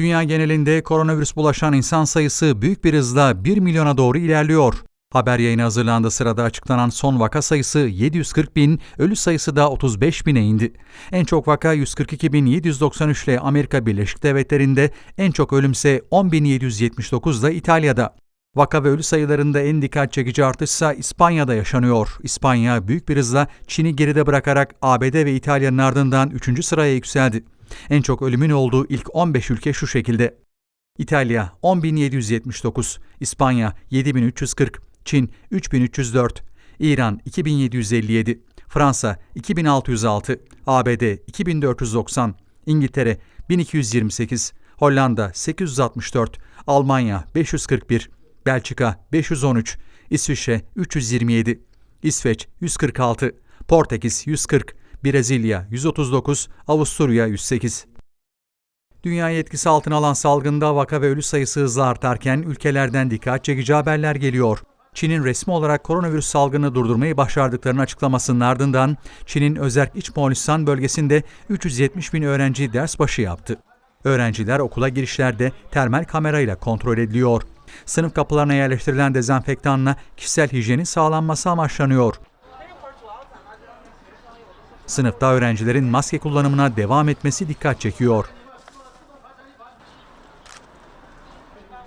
Dünya genelinde koronavirüs bulaşan insan sayısı büyük bir hızla 1 milyona doğru ilerliyor. Haber yayını hazırlandığı sırada açıklanan son vaka sayısı 740 bin, ölü sayısı da 35 bine indi. En çok vaka 142.793 ile Amerika Birleşik Devletleri'nde, en çok ölümse 10.779 da İtalya'da. Vaka ve ölü sayılarında en dikkat çekici artışsa İspanya'da yaşanıyor. İspanya büyük bir hızla Çin'i geride bırakarak ABD ve İtalya'nın ardından 3. sıraya yükseldi. En çok ölümün olduğu ilk 15 ülke şu şekilde. İtalya 10.779, İspanya 7.340, Çin 3.304, İran 2.757, Fransa 2.606, ABD 2.490, İngiltere 1228, Hollanda 864, Almanya 541, Belçika 513, İsviçre 327, İsveç 146, Portekiz 140, Brezilya 139, Avusturya 108. Dünyayı etkisi altına alan salgında vaka ve ölü sayısı hızla artarken ülkelerden dikkat çekici haberler geliyor. Çin'in resmi olarak koronavirüs salgını durdurmayı başardıklarını açıklamasının ardından Çin'in özerk İç Moğolistan bölgesinde 370 bin öğrenci ders başı yaptı. Öğrenciler okula girişlerde termal kamerayla kontrol ediliyor. Sınıf kapılarına yerleştirilen dezenfektanla kişisel hijyenin sağlanması amaçlanıyor. Sınıfta öğrencilerin maske kullanımına devam etmesi dikkat çekiyor.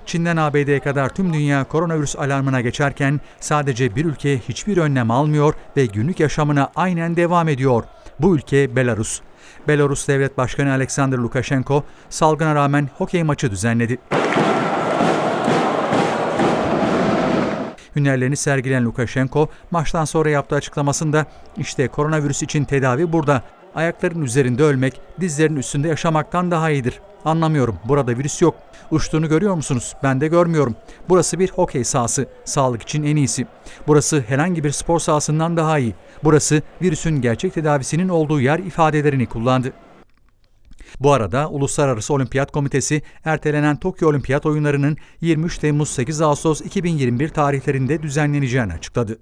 Çin'den ABD'ye kadar tüm dünya koronavirüs alarmına geçerken sadece bir ülke hiçbir önlem almıyor ve günlük yaşamına aynen devam ediyor. Bu ülke Belarus. Belarus Devlet Başkanı Alexander Lukashenko salgına rağmen hokey maçı düzenledi. Hünerlerini sergileyen Lukashenko maçtan sonra yaptığı açıklamasında işte koronavirüs için tedavi burada. Ayakların üzerinde ölmek, dizlerin üstünde yaşamaktan daha iyidir. Anlamıyorum. Burada virüs yok. Uçtuğunu görüyor musunuz? Ben de görmüyorum. Burası bir hokey sahası. Sağlık için en iyisi. Burası herhangi bir spor sahasından daha iyi. Burası virüsün gerçek tedavisinin olduğu yer ifadelerini kullandı. Bu arada Uluslararası Olimpiyat Komitesi ertelenen Tokyo Olimpiyat Oyunları'nın 23 Temmuz 8 Ağustos 2021 tarihlerinde düzenleneceğini açıkladı.